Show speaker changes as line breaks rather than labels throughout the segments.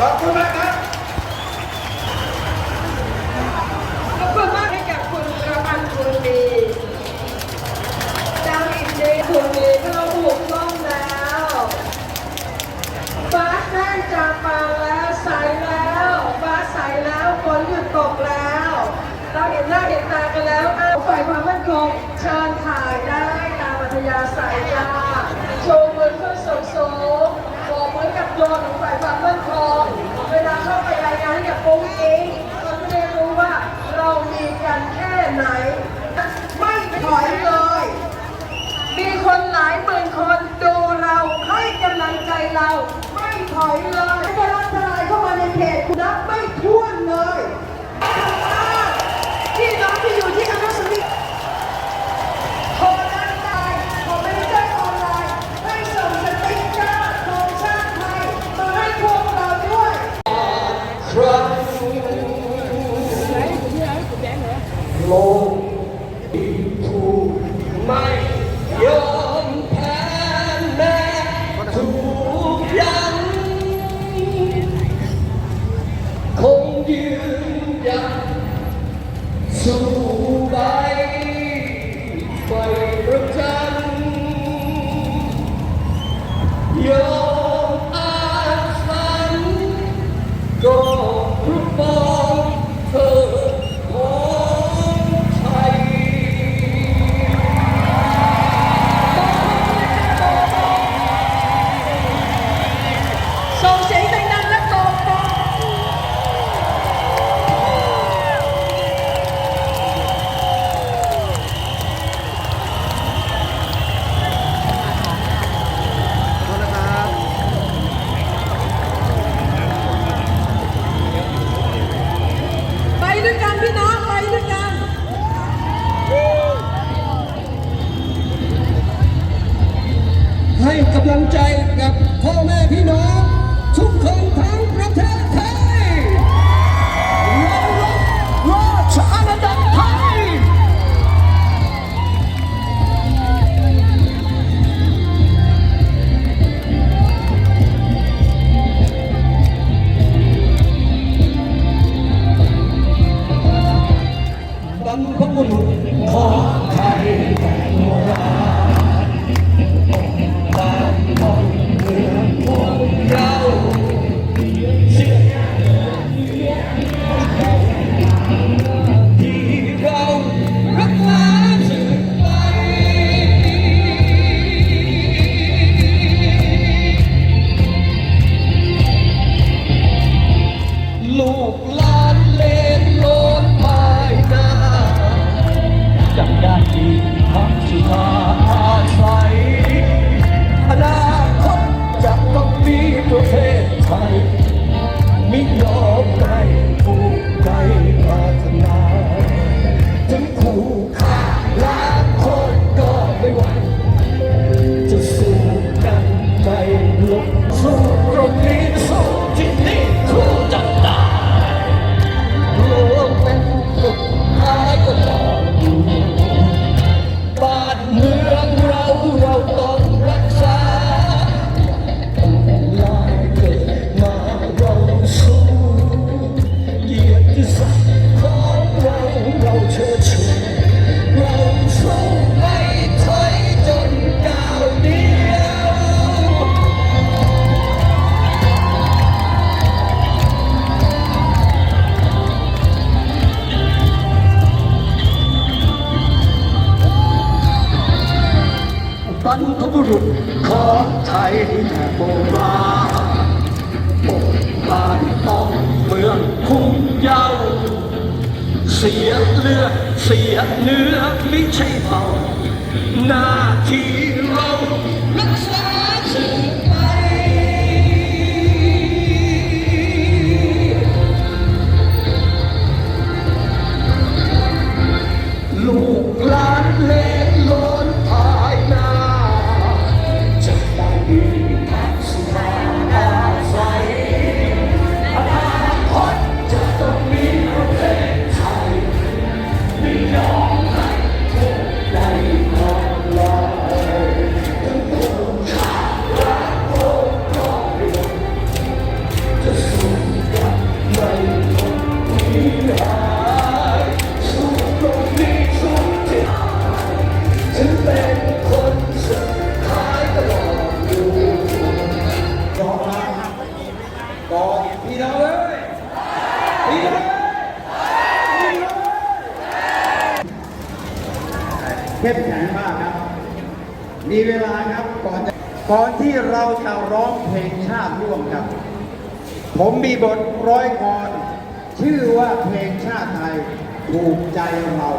ขอบคุณมากครับ
ขอบคุณมากให้กับคุณประพันคุณดีดาวอินดีคุณดีเข้าบุกล้องแล้วฟ้าแห้งจางปาแล้วใสแล้วฟ้าใสแล้วฝนหยุดตกแล้ว เราเห็นหน้าเห็นตากันแล้ววฝ่ายความมั่นคง รของส่ายความมั่นคงเวลาเข้าไปรายงานให้กับองค์เองเขาจะได้รู้ว่าเรา
มีกัน
แค่ไหน
ให้กำลังใจกับพ่อแม่พี่น้อง โบราปกบ้านต้องเมืองคุ้มเยาเสียเลือดเสียเนื้อไม่ใช่เบาหน้าที่เราลักษาชี
มีเวลาครับก่อนก่อนที่เราจะร้องเพลงชาติร่วมกัน ผมมีบทร้อยกรชื่อว่าเพลงชาติไทยถูกใจเรา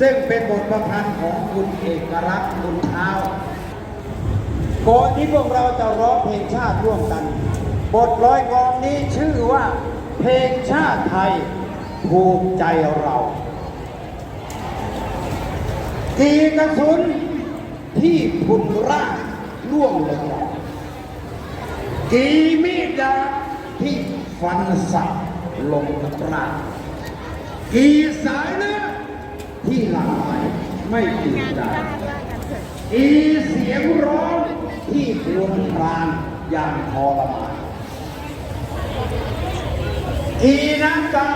ซึ่งเป็นบทประพันธ์ของคุณเอกรักษ์บุญเท้าก่อนที่พวกเราจะร้องเพลงชาติร่วมกัน บทร้อยกรองนี้ชื่อว่าเพลงชาติไทยถูกใจเรา กีกระสุนที่พุนร่างล่วงลงมากีมีดดาบที่ฟันสับลงกับร่างกีสายเลือดที่หลั่งไหลไม่จืดจางกีเสียงร้องที่ครวญครางอย่างทรมานกีน้ำตา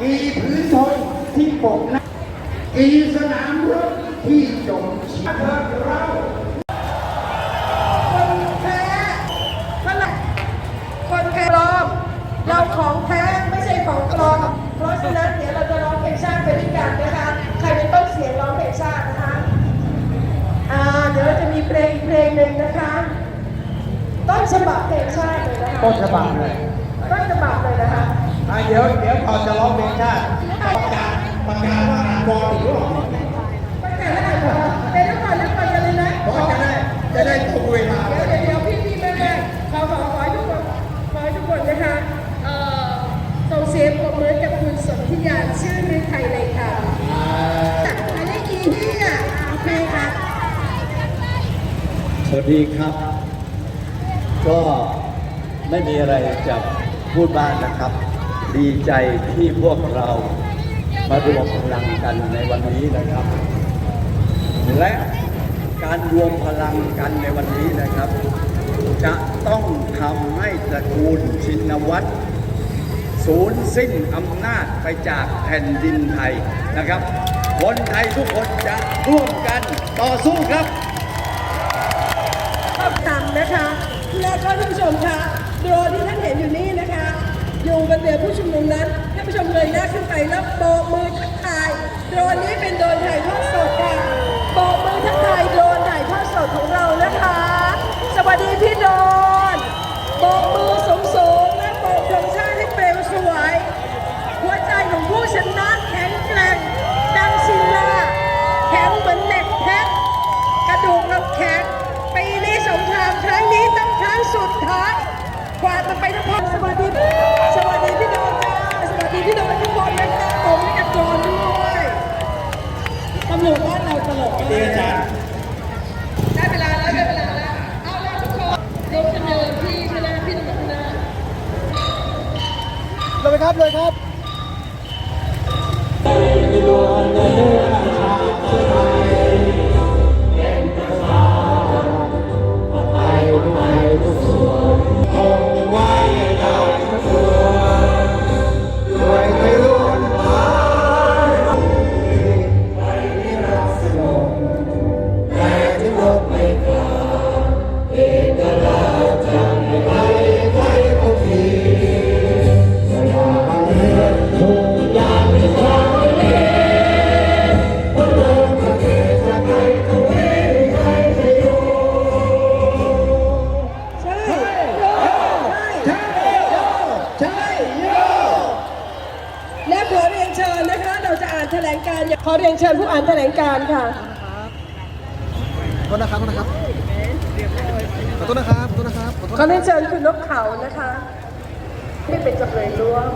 กีพื้นทนที่ปกน้าอีสนามรบ ที่จงชีพเรา
คนแท้นั่นแหละคนแท้ปลอมเราของแท้ไม่ใช่ของปลอมเพราะฉะนั้นเดี๋ยวเราจะร้องเพลงชาติไปด้วยกันนะคะใครเป็นต้นเสียงร้องเพลงชาตินะคะอ่าเดี๋ยวเราจะมีเพลงอีกเพลงหนึ่งนะคะ ต้นฉบับเพลงชาติเลยนะคะ
ต้นฉบับเลย
ต้นฉบับเลยนะคะ
อะเดี๋ยวเดี๋ยวก่อนจะร้องเพลงชาติประกาศประกาศว่าอ่านบอลอีกรอบหนึ่ง
ไปแต่ละอันก่อนเดี๋ยวก่อนนะก่อนกันเลยนะ
เพราะ จะได้จะได้ตรงเวลา
เดี๋ยวเดี๋ยวเดี๋ยวพี่พี่แม่แม่ขอขอขอทุกคนขอทุกคนนะคะเอ่อส่งเสียงปรบมือกับคุณสนธิยาชื่อฤทัยเลยค่ะอันนี้อีที่อะโอเคค่ะ
สวัสดีครับ ก็ไม่มีอะไรจะพูดบ้างนะครับ ดีใจที่พวกเรามารวมพลังกันในวันนี้นะครับ และการรวมพลังกันในวันนี้นะครับ จะต้องทำให้ตระกูลชินวัตรสูญสิ้นอำนาจไปจากแผ่นดินไทยนะครับ คนไทยทุกคนจะร่วมกันต่อสู้ครับ
ขอบคุณนะคะ และก็ท่านผู้ชมคะโดรนที่ท่านเห็นอยู่นี่นะคะ อยู่บนเรือผู้ชุมนุมนั้นท่านผู้ชมเลยหน้าขึ้นไปแล้วโบกมือทักทายโดรนนี้เป็นโดรนถ่ายทอดสดค่ะ วัสดีพี่โดรนโบกมือสูงๆและโบกธงชาติให้เปลวสวย หัวใจของผู้ชนะแข็งแกร่งดังศิลาแข็งเหมือนเหล็กเพชรกระดูกเราแข็งปีนี้สงครามครั้งนี้ต้องครั้งสุดท้ายกว่าจะไปทั้งสวัสดีสวัสดีพี่โดนจ้าสวัสดีพี่โดนทุกคนนะคะผมนี่กับโดนด้วยตำรวจบ้านเราตลก
ดีอาจารย์
ได้เวลาแล้วได้เวลาแล้ว เอาละทุกคนยกคะแนนพี่ชนะพี่ต้องชนะ
เลย ครับเลยครับ
แถลงการณ์ขอเรียนเชิญผู้อ่านแถลงการณ์ค่ะ
ขอโทษนะครับ ขอโทษนะครับ ขอโทษนะครับ ขอโทษนะครับ ขอโทษ
ขอเรียนเชิญคุณนกเขานะคะที่เป็นจำเลยร่วม